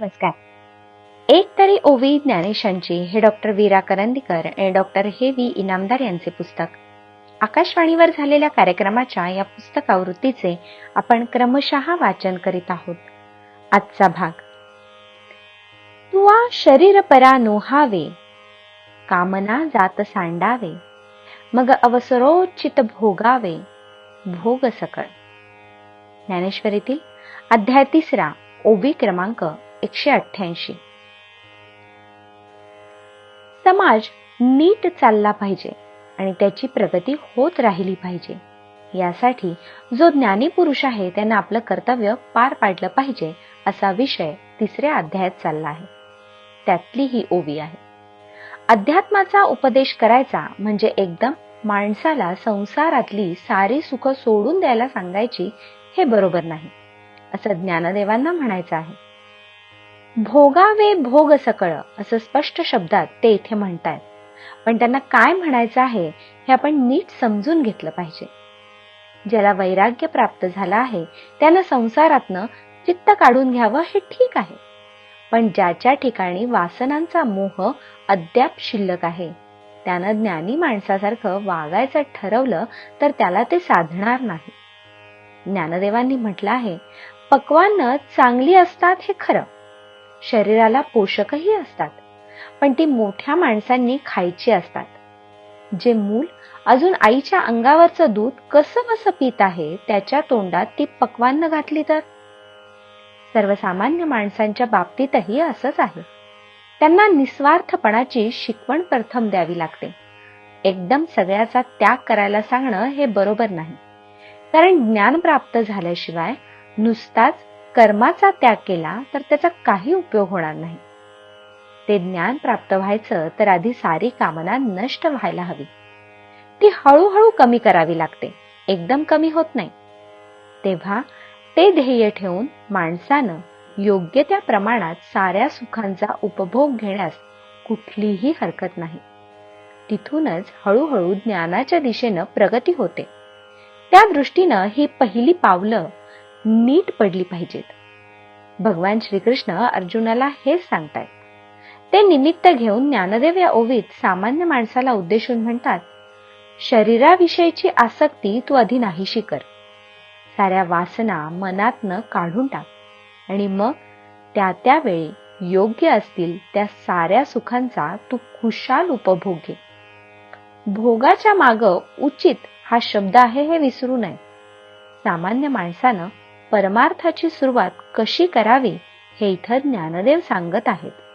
नमस्कार. एक तरी ओवी ज्ञानेशांची हे डॉक्टर वीरा करंदीकर आणि डॉक्टर हे व्ही इनामदार यांचे पुस्तक. आकाशवाणीवर झालेल्या कार्यक्रमाच्या या पुस्तकावृत्तीचे आपण क्रमशः वाचन करीत आहोत. आजचा भाग. तुवा शरीर परा नोहावे कामना जात सांडावे मग अवसरोचित भोगावे भोग सकळ. ज्ञानेश्वरीतील अध्याय तिसरा ओबी क्रमांक एकशे अठ्ठ्याऐंशी. समाज नीट चालला पाहिजे आणि त्याची प्रगती होत राहिली पाहिजे. यासाठी जो ज्ञानी पुरुष आहे त्यानं आपलं कर्तव्य पार पाडलं पाहिजे असा विषय तिसऱ्या अध्यायात चालला आहे. त्यातली ही ओवी आहे. अध्यात्माचा उपदेश करायचा म्हणजे एकदम माणसाला संसारातली सारी सुख सोडून द्यायला सांगायची हे बरोबर नाही असं ज्ञानदेवांना म्हणायचं आहे. भोगावे भोग सकळ असं स्पष्ट शब्दात ते इथे म्हणतायत. पण त्यांना काय म्हणायचं आहे हे आपण नीट समजून घेतलं पाहिजे. ज्याला वैराग्य प्राप्त झालं आहे त्यानं संसारातनं चित्त काढून घ्यावं हे ठीक आहे. पण ज्याच्या ठिकाणी वासनांचा मोह अद्याप शिल्लक आहे त्यानं ज्ञानी माणसासारखं वागायचं ठरवलं तर त्याला ते साधणार नाही. ज्ञानदेवांनी म्हटलं आहे पक्वान्न चांगली असतात हे खरं. शरीराला पोषकही असतात पण ती मोठ्या माणसांनी खायची असतात. जे मूल अजून आईच्या अंगावरचं दूध कसं कसं पित आहे त्याच्या तोंडात ती पक्वान्न घातली तर? सर्वसामान्य माणसांच्या बाबतीतही असंच आहे. त्यांना निस्वार्थपणाची शिकवण प्रथम द्यावी लागते. एकदम सगळ्याचा त्याग करायला सांगणं हे बरोबर नाही. कारण ज्ञान प्राप्त झाल्याशिवाय नुसताच कर्माचा त्याग केला तर त्याचा काही उपयोग होणार नाही. ते ज्ञान प्राप्त व्हायचं तर आधी सारी कामना नष्ट व्हायला हवी. ती हळूहळू कमी करावी लागते. एकदम कमी होत नाही. तेव्हा ते ध्येय ठेवून माणसानं योग्य त्या प्रमाणात साऱ्या सुखांचा उपभोग घेण्यास कुठलीही हरकत नाही. तिथूनच हळूहळू ज्ञानाच्या दिशेनं प्रगती होते. त्या दृष्टीनं ही पहिली पावलं नीट पडली पाहिजेत. भगवान श्रीकृष्ण अर्जुनाला हेच सांगतायत. ते निमित्त घेऊन ज्ञानदेव या ओवीत सामान्य माणसाला उद्देशून म्हणतात शरीराविषयीची आसक्ती तू आधी नाहीशी कर. साऱ्या वासना मनातनं काढून टाक. आणि मग त्या त्यावेळी योग्य असतील त्या साऱ्या सुखांचा तू खुशाल उपभोग घे. भोगाच्या माग उचित हा शब्द आहे हे विसरू नये. सामान्य माणसानं परमार्थाची सुरुवात कशी करावी हे इथं ज्ञानदेव सांगत आहेत.